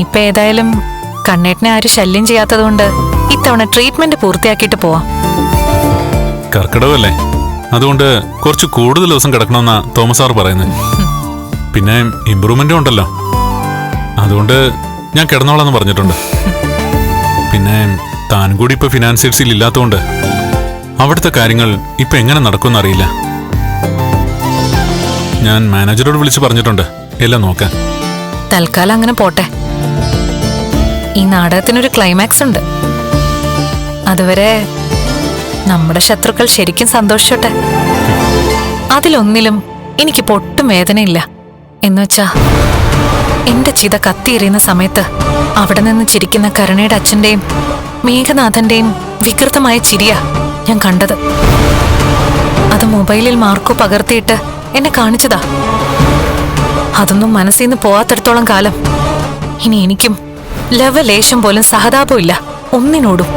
ഇനിയിപ്പോ ഏതായാലും കണ്ണേട്ടനെ ആരും ശല്യം ചെയ്യാത്തതുകൊണ്ട് ഇത്തവണ ട്രീറ്റ്മെന്റ് പൂർത്തിയാക്കിയിട്ട് പോവാം. കർക്കിടകമല്ലേ? അതുകൊണ്ട് കുറച്ച് കൂടുതൽ ദിവസം കിടക്കണമെന്നാ തോമസ് സാർ പറയുന്നത് പിന്നെ ഇമ്പ്രൂവ്മെന്റും ഉണ്ടല്ലോ. അതുകൊണ്ട് ഞാൻ കിടന്നോളാന്ന് പറഞ്ഞിട്ടുണ്ട്. പിന്നെ താൻ കൂടി ഇപ്പൊ ഫിനാൻഷ്യൽസിൽ ഇല്ലാത്തതുകൊണ്ട് അവിടുത്തെ കാര്യങ്ങൾ ഇപ്പൊ എങ്ങനെ നടക്കുമെന്ന് അറിയില്ല. ഞാൻ മാനേജറോട് വിളിച്ച് പറഞ്ഞിട്ടുണ്ട്. എല്ലാം നോക്കാൻ തൽക്കാലം അങ്ങനെ പോട്ടെ. നാടകത്തിനൊരു ക്ലൈമാക്സ് ഉണ്ട്. അതുവരെ നമ്മുടെ ശത്രുക്കൾ ശരിക്കും സന്തോഷിച്ചോട്ടെ. അതിലൊന്നിലും എനിക്ക് പൊട്ടും വേദനയില്ല. എന്നുവെച്ചാ എന്റെ ചിത കത്തിയെറിയുന്ന സമയത്ത് അവിടെ നിന്ന് ചിരിക്കുന്ന കരുണയുടെ അച്ഛന്റെയും മേഘനാഥന്റെയും വികൃതമായ ചിരിയ ഞാൻ കണ്ടത്. അത് മൊബൈലിൽ മാർക്കോ പകർത്തിയിട്ട് എന്നെ കാണിച്ചതാ. അതൊന്നും മനസ്സിൽ നിന്ന് പോവാത്തിടത്തോളം കാലം ഇനി എനിക്കും ലവലേശം പോലും സഹതാപമില്ല ഒന്നിനോടും.